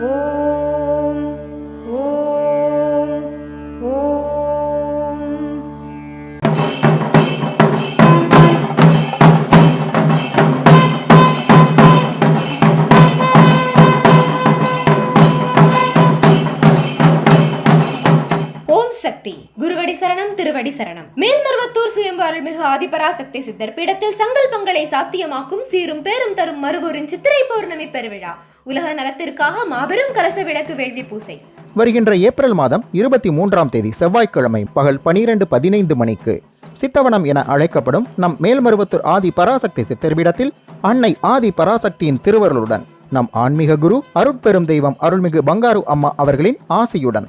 ஓம் ஓம் ஓம். ஓம் சக்தி குருவடி சரணம் திருவடி சரணம். மேல்மருவத்தூர் சுயம்பு அருள்மிகு ஆதிபராசக்தி சித்தர் பீடத்தில் சங்கல்பங்களை சாத்தியமாக்கும் சீரும் பேரும் தரும் மறுவூரின் சித்திரை பௌர்ணமி பெருவிழா. உலக நலத்திற்காக மாபெரும் கலச விளக்கு வேள்வி பூசை. வருகின்ற ஏப்ரல் மாதம் இருபத்தி மூன்றாம் தேதி செவ்வாய்க்கிழமை பகல் பனிரெண்டு பதினைந்து மணிக்கு சித்தவனம் என அழைக்கப்படும் நம் மேல்மருவத்தூர் ஆதி பராசக்தி சித்தர்பீடத்தில் அன்னை ஆதி பராசக்தியின் திருவருளுடன் நம் ஆன்மீக குரு அருட்பெரும் தெய்வம் அருள்மிகு பங்காரு அம்மா அவர்களின் ஆசையுடன்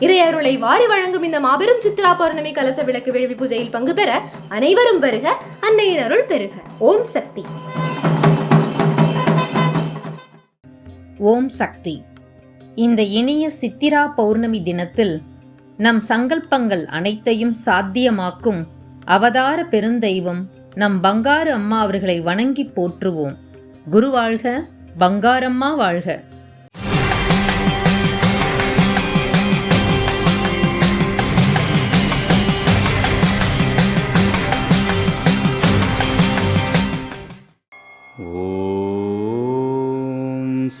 இறையருளை வாரி வழங்கும் இந்த மாபெரும் சித்ரா பௌர்ணமி கலச விளக்கு வேள்வி பூஜையில் பங்கு பெற அனைவரும் வருக அன்னையின் அருள் பெறுக ஓம் சக்தி. ஓம் சக்தி. இந்த இனிய சித்திரா பௌர்ணமி தினத்தில் நம் சங்கல்பங்கள் அனைத்தையும் சாத்தியமாக்கும் அவதார பெருந்தெய்வம் நம் பங்காரு அம்மா அவர்களை வணங்கி போற்றுவோம். குரு வாழ்க பங்காரம்மா வாழ்க.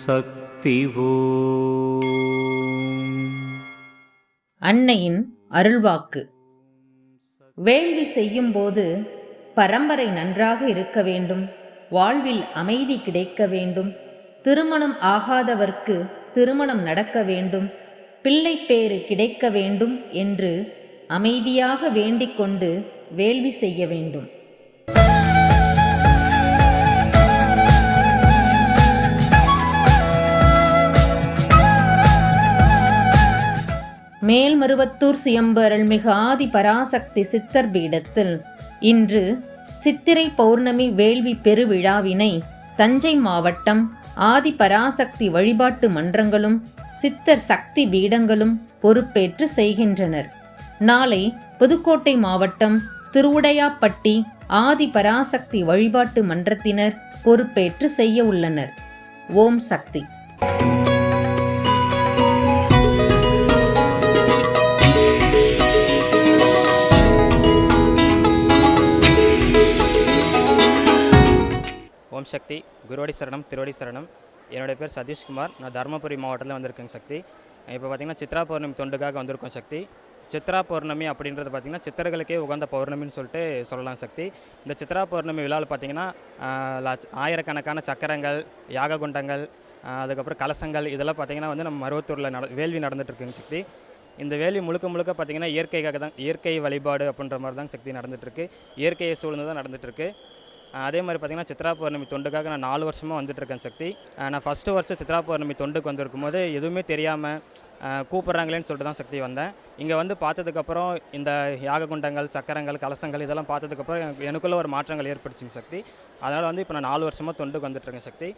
சக்திவோ அன்னையின் அருள்வாக்கு. வேள்வி செய்யும் போது பரம்பரை நன்றாக இருக்க வேண்டும். வாழ்வில் அமைதி கிடைக்க வேண்டும். திருமணம் ஆகாதவர்க்கு திருமணம் நடக்க வேண்டும். பிள்ளை பேறு கிடைக்க வேண்டும் என்று அமைதியாக வேண்டிக் கொண்டு வேள்வி செய்ய வேண்டும். மேல்மருவத்தூர் சுயம்பரல் அருள்மிகு ஆதி பராசக்தி சித்தர் பீடத்தில் இன்று சித்திரை பௌர்ணமி வேள்வி பெருவிழாவினை தஞ்சை மாவட்டம் ஆதி பராசக்தி வழிபாட்டு மன்றங்களும் சித்தர் சக்தி பீடங்களும் பொறுப்பேற்று செய்கின்றனர். நாளை புதுக்கோட்டை மாவட்டம் திருவுடையாப்பட்டி ஆதி பராசக்தி வழிபாட்டு மன்றத்தினர் பொறுப்பேற்று செய்ய உள்ளனர். ஓம் சக்தி. ஓம் சக்தி குருவடி சரணம் திருவடி சரணம். என்னுடைய பேர் சதீஷ்குமார். நான் தருமபுரி மாவட்டத்தில் வந்திருக்கேங்க சக்தி. இப்போ பார்த்தீங்கன்னா சித்ரா பௌர்ணமி தொண்டுக்காக வந்திருக்கோம் சக்தி. சித்ரா பௌர்ணமி அப்படின்றது பார்த்திங்கன்னா சித்தர்களுக்கே உகந்த பௌர்ணமின்னு சொல்லிட்டு சொல்லலாம் சக்தி. இந்த சித்ரா பௌர்ணமி விழாவில் பார்த்திங்கன்னா ஆயிரக்கணக்கான சக்கரங்கள் யாக குண்டங்கள் அதுக்கப்புறம் கலசங்கள் இதெல்லாம் பார்த்திங்கன்னா வந்து நம்ம மருவத்தூரில் நட வேள்வி நடந்துகிட்ருக்குங்க சக்தி. இந்த வேள்வி முழுக்க முழுக்க பார்த்திங்கன்னா இயற்கைக்காக தான் இயற்கை வழிபாடு அப்படின்ற மாதிரி தான் சக்தி நடந்துகிட்ருக்கு இயற்கையை சூழ்ந்து தான் நடந்துகிட்ருக்கு அதே மாதிரி பார்த்திங்கன்னா சித்ரா பௌர்ணமி தொண்டுக்காக நான் நாலு வருஷமாக வந்துட்டுருக்கேன் சக்தி. நான் ஃபஸ்ட்டு வருஷம் சித்ரா பௌர்ணமி தொண்டுக்கு வந்திருக்கும் போது எதுவுமே தெரியாமல் கூப்பிட்றாங்களேன்னு சொல்லிட்டு தான் சக்தி வந்தேன். இங்கே வந்து பார்த்ததுக்கப்புறம் இந்த யாக குண்டங்கள் சக்கரங்கள் கலசங்கள் இதெல்லாம் பார்த்ததுக்கப்புறம் எனக்குள்ளே ஒரு மாற்றங்கள் ஏற்பட்டுச்சுங்க சக்தி. அதனால் வந்து இப்போ நான் நாலு வருஷமாக தொண்டுக்கு வந்துட்டுருக்கேன் சக்தி.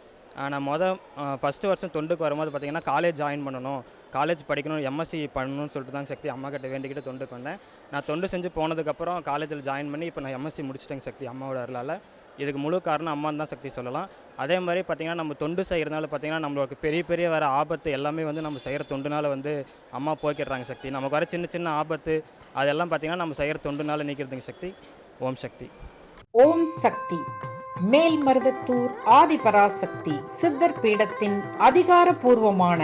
நான் மொதல் ஃபஸ்ட்டு வருஷம் தொண்டுக்கு வரும்போது பார்த்தீங்கன்னா காலேஜ் ஜாயின் பண்ணணும் காலேஜ் படிக்கணும் எம்எஸ்சி பண்ணணும்னு சொல்லிட்டு தான் சக்தி அம்மா கிட்ட வேண்டிக்கிட்டு தொண்டுக்கு வந்தேன். நான் தொண்டு செஞ்சு போனதுக்கப்புறம் காலேஜில் ஜாயின் பண்ணி இப்போ நான் எம்எஸ்சி முடிச்சிட்டேங்க சக்தி அம்மாவோட அருளால். இதுக்கு முழு காரணம் அம்மான்னு தான் சக்தி சொல்லலாம். அதே மாதிரி பார்த்திங்கன்னா நம்ம தொண்டு செய்கிறதுனால பார்த்திங்கன்னா நம்மளுக்கு பெரிய பெரிய வர ஆபத்து எல்லாமே வந்து நம்ம செய்கிற தொண்டுனால வந்து அம்மா போக்கிடுறாங்க சக்தி. நமக்கு வர சின்ன சின்ன ஆபத்து அதெல்லாம் பார்த்திங்கன்னா நம்ம செய்கிற தொண்டுனால நீக்கிறதுங்க சக்தி. ஓம் சக்தி. ஓம் சக்தி. மேல்மருவத்தூர் ஆதிபராசக்தி சித்தர் பீடத்தின் அதிகாரப்பூர்வமான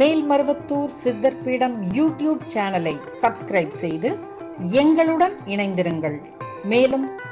மேல்மருவத்தூர் சித்தர் பீடம் யூடியூப் சேனலை சப்ஸ்கிரைப் செய்து எங்களுடன் இணைந்திருங்கள். மேலும்